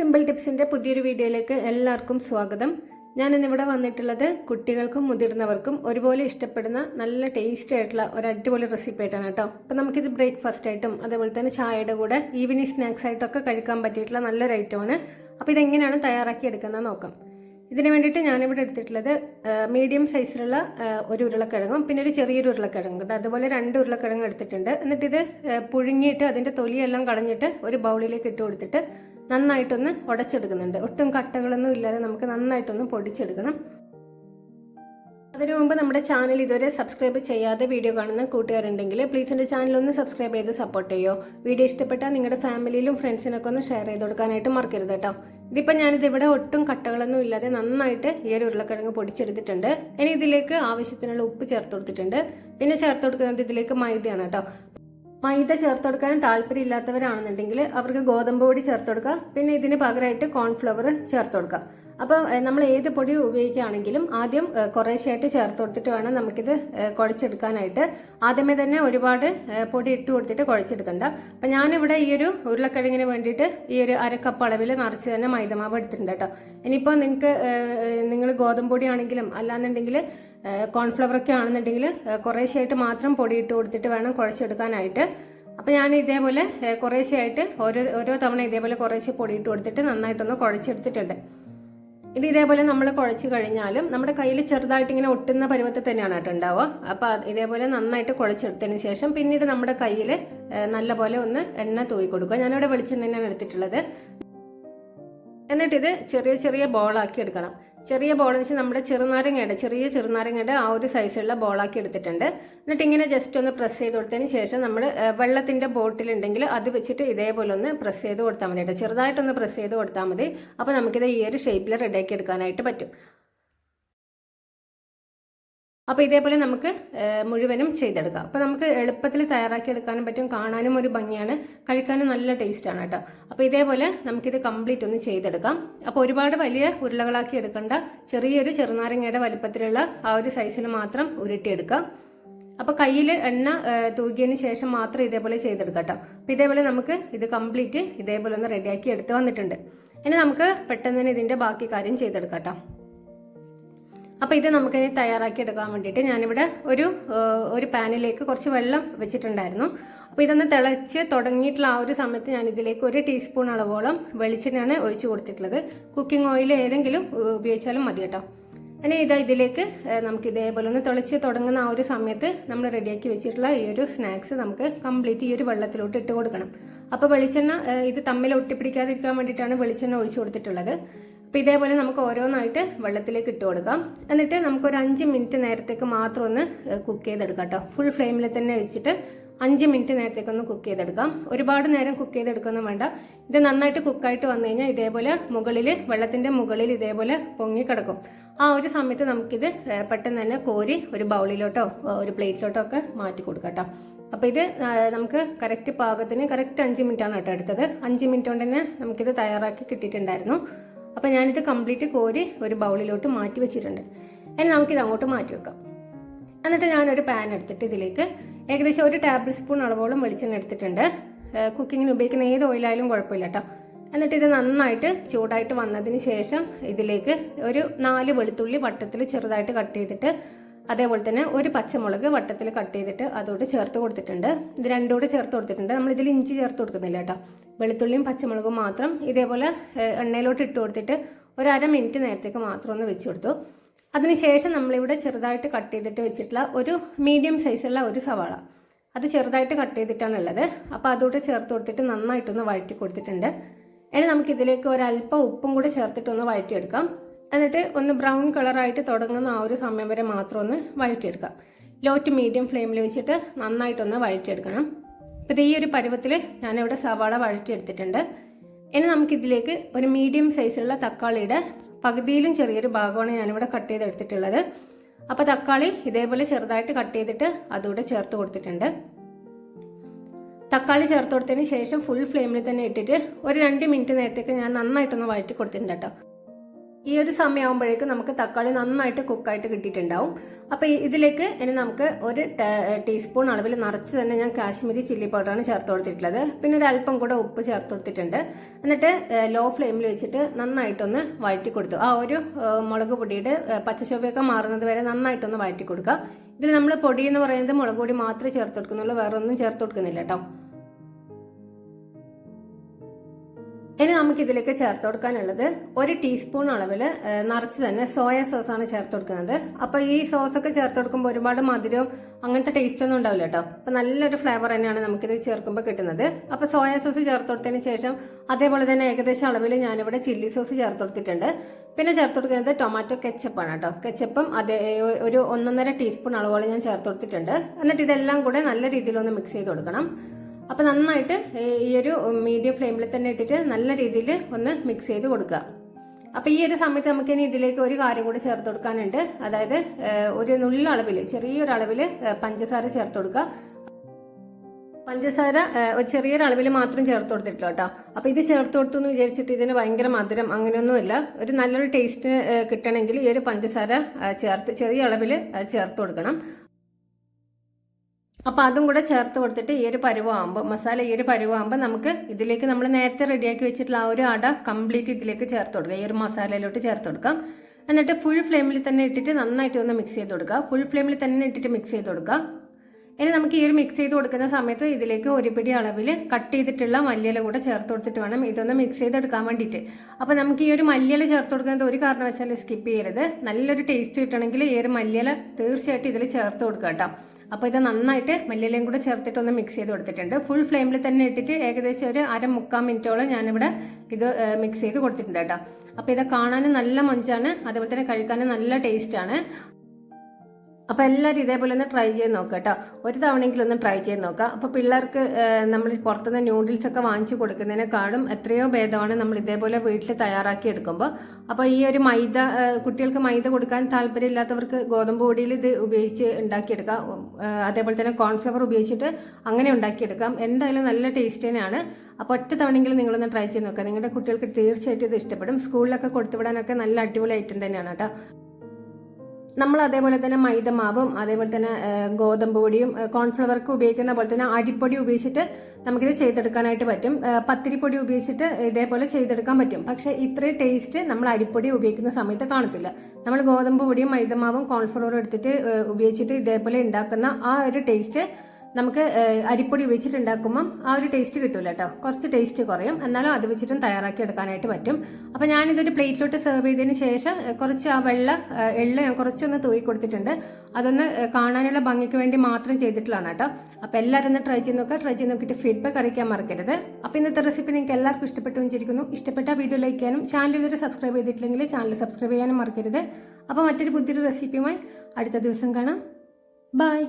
Simple ടിപ്സിന്റെ പുതിയൊരു വീഡിയോയിലേക്ക് എല്ലാവർക്കും സ്വാഗതം. ഞാൻ ഇന്നിവിടെ വന്നിട്ടുള്ളത് കുട്ടികൾക്കും മുതിർന്നവർക്കും ഒരുപോലെ ഇഷ്ടപ്പെടുന്ന നല്ല ടേസ്റ്റി ആയിട്ടുള്ള ഒരു അടിപൊളി റെസിപ്പി ആയിട്ടാണ് കേട്ടോ. അപ്പോൾ നമുക്കിത് ബ്രേക്ക്ഫാസ്റ്റ് ആയിട്ടും അതേപോലെ തന്നെ ചായയുടെ കൂടെ ഈവനിങ് സ്നാക്സ് ആയിട്ടൊക്കെ കഴിക്കാൻ പറ്റിയിട്ടുള്ള നല്ലൊരു ഐറ്റമാണ് അപ്പോൾ ഇതെങ്ങനെയാണ് തയ്യാറാക്കി എടുക്കുന്നത് നോക്കാം. ഇതിന് വേണ്ടിയിട്ട് ഞാനിവിടെ എടുത്തിട്ടുള്ളത് മീഡിയം സൈസിലുള്ള ഒരു ഉരുളക്കിഴങ്ങും പിന്നെ ഒരു ചെറിയൊരു ഉരുളക്കിഴങ്ങും കേട്ടോ. അതുപോലെ രണ്ട് ഉരുളക്കിഴങ്ങ് എടുത്തിട്ടുണ്ട്. എന്നിട്ട് ഇത് പുഴുങ്ങിയിട്ട് അതിന്റെ തൊലിയെല്ലാം കളഞ്ഞിട്ട് ഒരു ബൗളിലേക്ക് ഇട്ട് കൊടുത്തിട്ട് നന്നായിട്ടൊന്ന് ഉടച്ചെടുക്കുന്നുണ്ട്. ഒട്ടും കട്ടകളൊന്നും ഇല്ലാതെ നമുക്ക് നന്നായിട്ടൊന്ന് പൊടിച്ചെടുക്കണം. അതിനു മുമ്പ് നമ്മുടെ ചാനൽ ഇതുവരെ സബ്സ്ക്രൈബ് ചെയ്യാതെ വീഡിയോ കാണുന്ന കൂട്ടുകാരുണ്ടെങ്കിൽ പ്ലീസ് എന്റെ ചാനൽ ഒന്ന് സബ്സ്ക്രൈബ് ചെയ്ത് സപ്പോർട്ട് ചെയ്യോ. വീഡിയോ ഇഷ്ടപ്പെട്ടാൽ നിങ്ങളുടെ ഫാമിലിയിലും ഫ്രണ്ട്സിനൊക്കെ ഒന്ന് ഷെയർ ചെയ്ത് കൊടുക്കാനായിട്ട് മറക്കരുത് കേട്ടോ. ഇതിപ്പോൾ ഞാനിത് ഇവിടെ ഒട്ടും കട്ടകളൊന്നും ഇല്ലാതെ നന്നായിട്ട് ഈ ഒരു ഉരുളക്കിഴങ്ങ് പൊടിച്ചെടുത്തിട്ടുണ്ട്. ഇനി ഇതിലേക്ക് ആവശ്യത്തിനുള്ള ഉപ്പ് ചേർത്ത് കൊടുത്തിട്ടുണ്ട്. പിന്നെ ചേർത്ത് കൊടുക്കുന്നത് ഇതിലേക്ക് മൈദയാണ് കേട്ടോ. മൈദ ചേർത്ത് കൊടുക്കാൻ താല്പര്യമില്ലാത്തവരാണെന്നുണ്ടെങ്കിൽ അവർക്ക് ഗോതമ്പ് പൊടി ചേർത്ത് കൊടുക്കുക. പിന്നെ ഇതിന് പകരമായിട്ട് കോൺഫ്ലവർ ചേർത്ത് കൊടുക്കുക. അപ്പോൾ നമ്മൾ ഏത് പൊടി ഉപയോഗിക്കുകയാണെങ്കിലും ആദ്യം കുറേശ്ശെയായിട്ട് ചേർത്ത് കൊടുത്തിട്ട് വേണം നമുക്കിത് കുഴച്ചെടുക്കാനായിട്ട്. ആദ്യമേ തന്നെ ഒരുപാട് പൊടി ഇട്ട് കൊടുത്തിട്ട് കുഴച്ചെടുക്കണ്ട. അപ്പം ഞാനിവിടെ ഈ ഒരു ഉരുളക്കിഴങ്ങിന് വേണ്ടിയിട്ട് ഈ ഒരു അരക്കപ്പ് അളവിൽ നിറച്ച് തന്നെ മൈദമാവ് എടുത്തിട്ടുണ്ട് കേട്ടോ. ഇനിയിപ്പോൾ നിങ്ങൾക്ക് നിങ്ങൾ ഗോതമ്പ് പൊടി ആണെങ്കിലും അല്ലാന്നുണ്ടെങ്കിൽ കോൺഫ്ലവർ ഒക്കെ ആണെന്നുണ്ടെങ്കിൽ കുറേശ്ശെയായിട്ട് മാത്രം പൊടി ഇട്ട് കൊടുത്തിട്ട് വേണം കുഴച്ചെടുക്കാനായിട്ട്. അപ്പോൾ ഞാൻ ഇതേപോലെ കുറേശ്ശെയായിട്ട് ഓരോ ഓരോ തവണ ഇതേപോലെ കുറേശ്ശെ പൊടി ഇട്ട് കൊടുത്തിട്ട് നന്നായിട്ടൊന്ന് കുഴച്ചെടുത്തിട്ടുണ്ട്. ഇത് ഇതേപോലെ നമ്മൾ കുഴച്ച് കഴിഞ്ഞാലും നമ്മുടെ കയ്യിൽ ചെറുതായിട്ട് ഇങ്ങനെ ഒട്ടുന്ന പരുവത്തിൽ തന്നെയാണ് കേട്ടോ ഉണ്ടാവുക. അപ്പോൾ ഇതേപോലെ നന്നായിട്ട് കുഴച്ചെടുത്തതിന് ശേഷം പിന്നീട് നമ്മുടെ കയ്യിൽ നല്ലപോലെ ഒന്ന് എണ്ണ തൂയി കൊടുക്കുക. ഞാനിവിടെ വെളിച്ചെണ്ണ തന്നെയാണ് എടുത്തിട്ടുള്ളത്. എന്നിട്ട് ഇത് ചെറിയ ചെറിയ ബോളാക്കി എടുക്കണം. ചെറിയ ബോൾ എന്ന് വെച്ചാൽ നമ്മുടെ ചെറുനാരങ്ങയുടെ ചെറിയ ചെറുനാരങ്ങയുടെ ആ ഒരു സൈസുള്ള ബോളാക്കി എടുത്തിട്ടുണ്ട്. എന്നിട്ട് ഇങ്ങനെ ജസ്റ്റ് ഒന്ന് പ്രസ് ചെയ്ത് കൊടുത്തതിന് ശേഷം നമ്മൾ വെള്ളത്തിന്റെ ബോട്ടിലുണ്ടെങ്കിൽ അത് വെച്ചിട്ട് ഇതേപോലെ ഒന്ന് പ്രസ് ചെയ്ത് കൊടുത്താൽ മതി ചെറുതായിട്ടൊന്ന് പ്രസ് ചെയ്ത് കൊടുത്താൽ മതി. അപ്പോൾ നമുക്കിത് ഈ ഒരു ഷേപ്പിൽ റെഡിയാക്കി എടുക്കാനായിട്ട് പറ്റും. അപ്പോൾ ഇതേപോലെ നമുക്ക് മുഴുവനും ചെയ്തെടുക്കാം. അപ്പോൾ നമുക്ക് എളുപ്പത്തിൽ തയ്യാറാക്കി എടുക്കാനും പറ്റും കാണാനും ഒരു ഭംഗിയാണ് കഴിക്കാനും നല്ല ടേസ്റ്റാണ് കേട്ടോ. അപ്പോൾ ഇതേപോലെ നമുക്കിത് കംപ്ലീറ്റ് ഒന്ന് ചെയ്തെടുക്കാം. അപ്പോൾ ഒരുപാട് വലിയ ഉരുളകളാക്കി എടുക്കേണ്ട ചെറിയൊരു ചെറുനാരങ്ങയുടെ വലുപ്പത്തിലുള്ള ആ ഒരു സൈസിന് മാത്രം ഉരുട്ടിയെടുക്കാം. അപ്പോൾ കയ്യിൽ എണ്ണ തൂകിയതിന് ശേഷം മാത്രം ഇതേപോലെ ചെയ്തെടുക്കാം അപ്പോൾ ഇതേപോലെ നമുക്ക് ഇത് കംപ്ലീറ്റ് ഇതേപോലെ ഒന്ന് റെഡിയാക്കി എടുത്ത് വന്നിട്ടുണ്ട്. ഇനി നമുക്ക് പെട്ടെന്ന് തന്നെ ഇതിന്റെ ബാക്കി കാര്യം ചെയ്തെടുക്കാം അപ്പോൾ ഇത് നമുക്കിനി തയ്യാറാക്കി എടുക്കാൻ വേണ്ടിയിട്ട് ഞാനിവിടെ ഒരു ഒരു പാനിലേക്ക് കുറച്ച് വെള്ളം വെച്ചിട്ടുണ്ടായിരുന്നു. അപ്പോൾ ഇതൊന്ന് തിളച്ച് തുടങ്ങിയിട്ടുള്ള ആ ഒരു സമയത്ത് ഞാൻ ഇതിലേക്ക് ഒരു ടീസ്പൂൺ അളവോളം വെളിച്ചെണ്ണയാണ് ഒഴിച്ചു കൊടുത്തിട്ടുള്ളത്. കുക്കിംഗ് ഓയിൽ ഏതെങ്കിലും ഉപയോഗിച്ചാലും മതി കേട്ടോ. അങ്ങനെ ഇതാ ഇതിലേക്ക് നമുക്ക് ഇതേപോലെ ഒന്ന് തിളച്ച് തുടങ്ങുന്ന ആ ഒരു സമയത്ത് നമ്മൾ റെഡിയാക്കി വെച്ചിട്ടുള്ള ഈ ഒരു സ്നാക്സ് നമുക്ക് കംപ്ലീറ്റ് ഈ ഒരു വെള്ളത്തിലോട്ട് ഇട്ട് കൊടുക്കണം. അപ്പോൾ വെളിച്ചെണ്ണ ഇത് തമ്മിൽ ഒട്ടിപ്പിടിക്കാതിരിക്കാൻ വേണ്ടിയിട്ടാണ് വെളിച്ചെണ്ണ ഒഴിച്ചു കൊടുത്തിട്ടുള്ളത്. അപ്പോൾ ഇതേപോലെ നമുക്ക് ഓരോന്നായിട്ട് വെള്ളത്തിലേക്ക് ഇട്ട് കൊടുക്കാം. എന്നിട്ട് നമുക്കൊരു അഞ്ച് മിനിറ്റ് നേരത്തേക്ക് മാത്രം ഒന്ന് കുക്ക് ചെയ്തെടുക്കാം കേട്ടോ. ഫുൾ ഫ്ലെയിമിൽ തന്നെ വെച്ചിട്ട് അഞ്ച് മിനിറ്റ് നേരത്തേക്ക് ഒന്ന് കുക്ക് ചെയ്തെടുക്കാം. ഒരുപാട് നേരം കുക്ക് ചെയ്തെടുക്കൊന്നും വേണ്ട. ഇത് നന്നായിട്ട് കുക്കായിട്ട് വന്നു കഴിഞ്ഞാൽ ഇതേപോലെ മുകളിൽ വെള്ളത്തിന്റെ മുകളിൽ ഇതേപോലെ പൊങ്ങി കിടക്കും. ആ ഒരു സമയത്ത് നമുക്കിത് പെട്ടെന്ന് തന്നെ കോരി ഒരു ബൗളിലോട്ടോ ഒരു പ്ലേറ്റിലോട്ടോ ഒക്കെ മാറ്റി കൊടുക്കാം കേട്ടോ. അപ്പോൾ ഇത് നമുക്ക് കറക്റ്റ് പാകത്തിന് കറക്റ്റ് അഞ്ച് മിനിറ്റാണ് കേട്ടോ എടുത്തത്. അഞ്ച് മിനിറ്റ് കൊണ്ട് തന്നെ നമുക്കിത് തയ്യാറാക്കി കിട്ടിയിട്ടുണ്ടായിരുന്നു. അപ്പോൾ ഞാനിത് കംപ്ലീറ്റ് കോരി ഒരു ബൗളിലോട്ട് മാറ്റി വെച്ചിട്ടുണ്ട്. ഇനി നമുക്കിത് അങ്ങോട്ട് മാറ്റി വെക്കാം. എന്നിട്ട് ഞാനൊരു പാൻ എടുത്തിട്ട് ഇതിലേക്ക് ഏകദേശം ഒരു ടേബിൾ സ്പൂൺ അളവോളം വെളിച്ചെണ്ണ എടുത്തിട്ടുണ്ട്. കുക്കിങ്ങിന് ഉപയോഗിക്കുന്ന ഏത് ഓയിലായാലും കുഴപ്പമില്ല കേട്ടോ എന്നിട്ട് ഇത് നന്നായിട്ട് ചൂടായിട്ട് വന്നതിന് ശേഷം ഇതിലേക്ക് ഒരു നാല് വെളുത്തുള്ളി വട്ടത്തിൽ ചെറുതായിട്ട് കട്ട് ചെയ്തിട്ട് അതേപോലെ തന്നെ ഒരു പച്ചമുളക് വട്ടത്തിൽ കട്ട് ചെയ്തിട്ട് അതോട് ചേർത്ത് കൊടുത്തിട്ടുണ്ട്. ഇത് രണ്ടും കൂടെ ചേർത്ത് കൊടുത്തിട്ടുണ്ട്. നമ്മൾ ഇതിൽ ഇഞ്ചി ചേർത്ത് കൊടുക്കുന്നില്ല കേട്ടോ. വെളുത്തുള്ളിയും പച്ചമുളകും മാത്രം ഇതേപോലെ എണ്ണയിലോട്ട് ഇട്ട് കൊടുത്തിട്ട് ഒരു അര മിനിറ്റ് നേരത്തേക്ക് മാത്രം ഒന്ന് വെച്ച് കൊടുത്തു. അതിനുശേഷം നമ്മളിവിടെ ചെറുതായിട്ട് കട്ട് ചെയ്തിട്ട് വെച്ചിട്ടുള്ള ഒരു മീഡിയം സൈസുള്ള ഒരു സവാള. അത് ചെറുതായിട്ട് കട്ട് ചെയ്തിട്ടാണ് ഉള്ളത്. അപ്പോൾ അതോട്ട് ചേർത്ത് കൊടുത്തിട്ട് നന്നായിട്ടൊന്ന് വഴറ്റി കൊടുത്തിട്ടുണ്ട്. ഇനി നമുക്കിതിലേക്ക് ഒരല്പം ഉപ്പും കൂടെ ചേർത്തിട്ടൊന്ന് വഴറ്റിയെടുക്കാം. എന്നിട്ട് ഒന്ന് ബ്രൗൺ കളറായിട്ട് തുടങ്ങുന്ന ആ ഒരു സമയം വരെ മാത്രം ഒന്ന് വഴറ്റിയെടുക്കാം ലോ ടു മീഡിയം ഫ്ലെയിമിൽ വെച്ചിട്ട് നന്നായിട്ടൊന്ന് വഴറ്റിയെടുക്കണം. അപ്പോൾ ഈ ഒരു പരുവത്തിൽ ഞാനിവിടെ സവാള വഴറ്റിയെടുത്തിട്ടുണ്ട്. ഇനി നമുക്കിതിലേക്ക് ഒരു മീഡിയം സൈസിലുള്ള തക്കാളിയുടെ പകുതിയിലും ചെറിയൊരു ഭാഗമാണ് ഞാനിവിടെ കട്ട് ചെയ്തെടുത്തിട്ടുള്ളത്. അപ്പോൾ തക്കാളി ഇതേപോലെ ചെറുതായിട്ട് കട്ട് ചെയ്തിട്ട് അതുകൂടെ ചേർത്ത് കൊടുത്തിട്ടുണ്ട്. തക്കാളി ചേർത്ത് കൊടുത്തതിന് ശേഷം ഫുൾ ഫ്ലെയിമിൽ തന്നെ ഇട്ടിട്ട് ഒരു രണ്ട് മിനിറ്റ് നേരത്തേക്ക് ഞാൻ നന്നായിട്ടൊന്ന് വഴറ്റി കൊടുത്തിട്ടുണ്ട് കേട്ടോ. ഈ ഒരു സമയമാകുമ്പോഴേക്കും നമുക്ക് തക്കാളി നന്നായിട്ട് കുക്കായിട്ട് കിട്ടിയിട്ടുണ്ടാവും. അപ്പോൾ ഇതിലേക്ക് ഇനി നമുക്ക് ഒരു ടീസ്പൂൺ അളവിൽ നിറച്ച് തന്നെ ഞാൻ കാശ്മീരി ചില്ലി പൗഡറാണ് ചേർത്ത് കൊടുത്തിട്ടുള്ളത്. പിന്നെ ഒരു അല്പം കൂടെ ഉപ്പ് ചേർത്ത് കൊടുത്തിട്ടുണ്ട്. എന്നിട്ട് ലോ ഫ്ലെയിമിൽ വെച്ചിട്ട് നന്നായിട്ടൊന്ന് വഴറ്റി കൊടുത്തു. ആ ഒരു മുളക് പൊടിയുടെ പച്ചശോഭയൊക്കെ മാറുന്നത് വരെ നന്നായിട്ടൊന്ന് വഴറ്റി കൊടുക്കുക. ഇതിൽ നമ്മൾ പൊടി എന്ന് പറയുന്നത് മുളക് പൊടി മാത്രമേ ചേർത്ത് കൊടുക്കുന്നുള്ളൂ വേറെ ഒന്നും ചേർത്ത് കൊടുക്കുന്നില്ല കേട്ടോ. ഇനി നമുക്ക് ഇതിലേക്ക് ചേർത്ത് കൊടുക്കാനുള്ളത് ഒരു ടീസ്പൂൺ അളവിൽ നിറച്ച് തന്നെ സോയ ആണ് ചേർത്ത് കൊടുക്കുന്നത്. അപ്പൊ ഈ സോസ് ഒക്കെ ചേർത്ത് കൊടുക്കുമ്പോൾ ഒരുപാട് മധുരവും അങ്ങനത്തെ ടേസ്റ്റ് ഒന്നും ഉണ്ടാവില്ല കേട്ടോ. അപ്പൊ നല്ലൊരു ഫ്ലേവർ തന്നെയാണ് നമുക്കിത് ചേർക്കുമ്പോൾ കിട്ടുന്നത്. അപ്പൊ സോയ സോസ് ചേർത്ത് കൊടുത്തതിന് ശേഷം അതേപോലെ തന്നെ ഏകദേശം അളവിൽ ഞാനിവിടെ ചില്ലി സോസ് ചേർത്ത് കൊടുത്തിട്ടുണ്ട്. പിന്നെ ചേർത്ത് കൊടുക്കുന്നത് ടൊമാറ്റോ കെച്ചപ്പാണ് കേട്ടോ. കെച്ചപ്പും അതേ ഒരു ഒന്നൊന്നര ടീസ്പൂൺ അളവോളം ഞാൻ ചേർത്ത് കൊടുത്തിട്ടുണ്ട്. എന്നിട്ട് ഇതെല്ലാം കൂടെ നല്ല രീതിയിൽ ഒന്ന് മിക്സ് ചെയ്ത് കൊടുക്കണം. അപ്പോൾ നന്നായിട്ട് ഈ ഒരു മീഡിയം ഫ്ലെയിമിൽ തന്നെ ഇട്ടിട്ട് നല്ല രീതിയിൽ ഒന്ന് മിക്സ് ചെയ്ത് കൊടുക്കുക. അപ്പോൾ ഈ ഒരു സമയത്ത് നമുക്ക് ഇനി ഇതിലേക്ക് ഒരു കാര്യം കൂടി ചേർത്ത് കൊടുക്കാനുണ്ട്. അതായത് ഒരു നുള്ളളവിൽ അളവിൽ ചെറിയൊരു അളവിൽ പഞ്ചസാര ചേർത്ത് കൊടുക്കുക. പഞ്ചസാര ഒരു ചെറിയൊരു അളവിൽ മാത്രം ചേർത്ത് കൊടുത്തിട്ടില്ല കേട്ടോ. അപ്പോൾ ഇത് ചേർത്ത് കൊടുത്തു എന്ന് വിചാരിച്ചിട്ട് ഇതിന് ഭയങ്കര മധുരം അങ്ങനെയൊന്നുമില്ല. ഒരു നല്ലൊരു ടേസ്റ്റ് കിട്ടണമെങ്കിൽ ഈ ഒരു പഞ്ചസാര ചേർത്ത് ചെറിയ അളവിൽ ചേർത്ത് കൊടുക്കണം. അപ്പോൾ അതും കൂടെ ചേർത്ത് കൊടുത്തിട്ട് ഈ ഒരു പരുവാകുമ്പോൾ മസാല ഈ ഒരു പരുവാകുമ്പോൾ നമുക്ക് ഇതിലേക്ക് നമ്മൾ നേരത്തെ റെഡിയാക്കി വെച്ചിട്ടുള്ള ആ ഒരു അട കംപ്ലീറ്റ് ഇതിലേക്ക് ചേർത്ത് കൊടുക്കുക ഈ ഒരു മസാലയിലോട്ട് ചേർത്ത് കൊടുക്കാം. എന്നിട്ട് ഫുൾ ഫ്ലെയിമിൽ തന്നെ ഇട്ടിട്ട് നന്നായിട്ട് ഒന്ന് മിക്സ് ചെയ്ത് കൊടുക്കുക. ഫുൾ ഫ്ലെയിമിൽ തന്നെ ഇട്ടിട്ട് മിക്സ് ചെയ്ത് കൊടുക്കുക. ഇനി നമുക്ക് ഈ ഒരു മിക്സ് ചെയ്ത് കൊടുക്കുന്ന സമയത്ത് ഇതിലേക്ക് ഒരു പിടി അളവിൽ കട്ട് ചെയ്തിട്ടുള്ള മല്ലിയില കൂടെ ചേർത്ത് കൊടുത്തിട്ട് വേണം ഇതൊന്ന് മിക്സ് ചെയ്തെടുക്കാൻ വേണ്ടിയിട്ട്. അപ്പോൾ നമുക്ക് ഈ ഒരു മല്ലിയില ചേർത്ത് കൊടുക്കുന്നത് ഒരു കാരണവശാലും സ്കിപ്പ് ചെയ്യരുത്. നല്ലൊരു ടേസ്റ്റ് കിട്ടണമെങ്കിൽ ഈ ഒരു മല്ലിയില തീർച്ചയായിട്ടും ഇതിൽ ചേർത്ത് കൊടുക്കുക കേട്ടോ. അപ്പോൾ ഇത് നന്നായിട്ട് മല്ലിയിലയും കൂടെ ചേർത്തിട്ട് ഒന്ന് മിക്സ് ചെയ്ത് കൊടുത്തിട്ടുണ്ട്. ഫുൾ ഫ്ലെയിമിൽ തന്നെ ഇട്ടിട്ട് ഏകദേശം ഒരു അര മുക്കാൽ മിനിറ്റോളം ഞാനിവിടെ ഇത് മിക്സ് ചെയ്ത് കൊടുത്തിട്ടുണ്ട് കേട്ടോ. അപ്പോൾ ഇത് കാണാനും നല്ല മൊഞ്ചാണ് അതുപോലെ തന്നെ കഴിക്കാനും നല്ല ടേസ്റ്റാണ് അപ്പോൾ എല്ലാവരും ഇതേപോലെ ഒന്ന് ട്രൈ ചെയ്ത് നോക്കുക കേട്ടോ. ഒരു തവണയെങ്കിലും ഒന്ന് ട്രൈ ചെയ്ത് നോക്കുക അപ്പോൾ പിള്ളേർക്ക് നമ്മൾ പുറത്തുനിന്ന് ന്യൂഡിൽസ് ഒക്കെ വാങ്ങിച്ചു കൊടുക്കുന്നതിനേക്കാളും എത്രയോ ഭേദമാണ് നമ്മൾ ഇതേപോലെ വീട്ടിൽ തയ്യാറാക്കി എടുക്കുമ്പോൾ അപ്പോൾ ഈ ഒരു മൈദ കുട്ടികൾക്ക് മൈദ കൊടുക്കാൻ താല്പര്യമില്ലാത്തവർക്ക് ഗോതമ്പ് പൊടിയിൽ ഇത് ഉപയോഗിച്ച് ഉണ്ടാക്കിയെടുക്കാം. അതേപോലെ തന്നെ കോൺഫ്ലവർ ഉപയോഗിച്ചിട്ട് അങ്ങനെ ഉണ്ടാക്കിയെടുക്കാം. എന്തായാലും നല്ല ടേസ്റ്റ് തന്നെയാണ്. അപ്പോൾ ഒറ്റ തവണയെങ്കിലും നിങ്ങളൊന്ന് ട്രൈ ചെയ്ത് നോക്കുക നിങ്ങളുടെ കുട്ടികൾക്ക് തീർച്ചയായിട്ടും ഇത് ഇഷ്ടപ്പെടും. സ്കൂളിലൊക്കെ കൊടുത്തുവിടാനൊക്കെ നല്ല അടിപൊളി ഐറ്റം തന്നെയാണ് കേട്ടോ. നമ്മൾ അതേപോലെ തന്നെ മൈദമാവും അതേപോലെ തന്നെ ഗോതമ്പ് പൊടിയും കോൺഫ്ലവർക്ക് ഉപയോഗിക്കുന്ന പോലെ തന്നെ അരിപ്പൊടി ഉപയോഗിച്ചിട്ട് നമുക്കിത് ചെയ്തെടുക്കാനായിട്ട് പറ്റും. പത്തിരിപ്പൊടി ഉപയോഗിച്ചിട്ട് ഇതേപോലെ ചെയ്തെടുക്കാൻ പറ്റും. പക്ഷേ ഇത്രയും ടേസ്റ്റ് നമ്മൾ അരിപ്പൊടി ഉപയോഗിക്കുന്ന സമയത്ത് കാണത്തില്ല. നമ്മൾ ഗോതമ്പ് പൊടിയും മൈദമാവും കോൺഫ്ലവറും എടുത്തിട്ട് ഉപയോഗിച്ചിട്ട് ഇതേപോലെ ഉണ്ടാക്കുന്ന ആ ഒരു ടേസ്റ്റ് നമുക്ക് അരിപ്പൊടി വെച്ചിട്ടുണ്ടാക്കുമ്പം ആ ഒരു ടേസ്റ്റ് കിട്ടൂല കേട്ടോ കുറച്ച് ടേസ്റ്റ് കുറയും. എന്നാലും അത് വെച്ചിട്ടും തയ്യാറാക്കി എടുക്കാനായിട്ട് പറ്റും. അപ്പോൾ ഞാനിതൊരു പ്ലേറ്റിലോട്ട് സെർവ് ചെയ്തതിന് ശേഷം കുറച്ച് ആ വെള്ള എള്ള് ഞാൻ കുറച്ചൊന്ന് തൂക്കി കൊടുത്തിട്ടുണ്ട്. അതൊന്ന് കാണാനുള്ള ഭംഗിക്ക് വേണ്ടി മാത്രം ചെയ്തിട്ടുള്ളതാണ് കേട്ടോ. അപ്പോൾ എല്ലാവരും ഒന്ന് ട്രൈ ചെയ്ത് നോക്കുക ട്രൈ ചെയ്ത് നോക്കിയിട്ട് ഫീഡ്ബാക്ക് അറിയിക്കാൻ മറക്കരുത്. അപ്പോൾ ഇന്നത്തെ റെസിപ്പി നിങ്ങൾക്ക് എല്ലാവർക്കും ഇഷ്ടപ്പെട്ടു വെച്ചിരിക്കുന്നു ഇഷ്ടപ്പെട്ട വീഡിയോ ലൈക്ക് ചെയ്യാനും ചാനൽ ഇതുവരെ സബ്സ്ക്രൈബ് ചെയ്തിട്ടില്ലെങ്കിൽ ചാനൽ സബ്സ്ക്രൈബ് ചെയ്യാനും മറക്കരുത്. അപ്പോൾ മറ്റൊരു പുതിയൊരു റെസിപ്പിയുമായി അടുത്ത ദിവസം കാണാം. ബൈ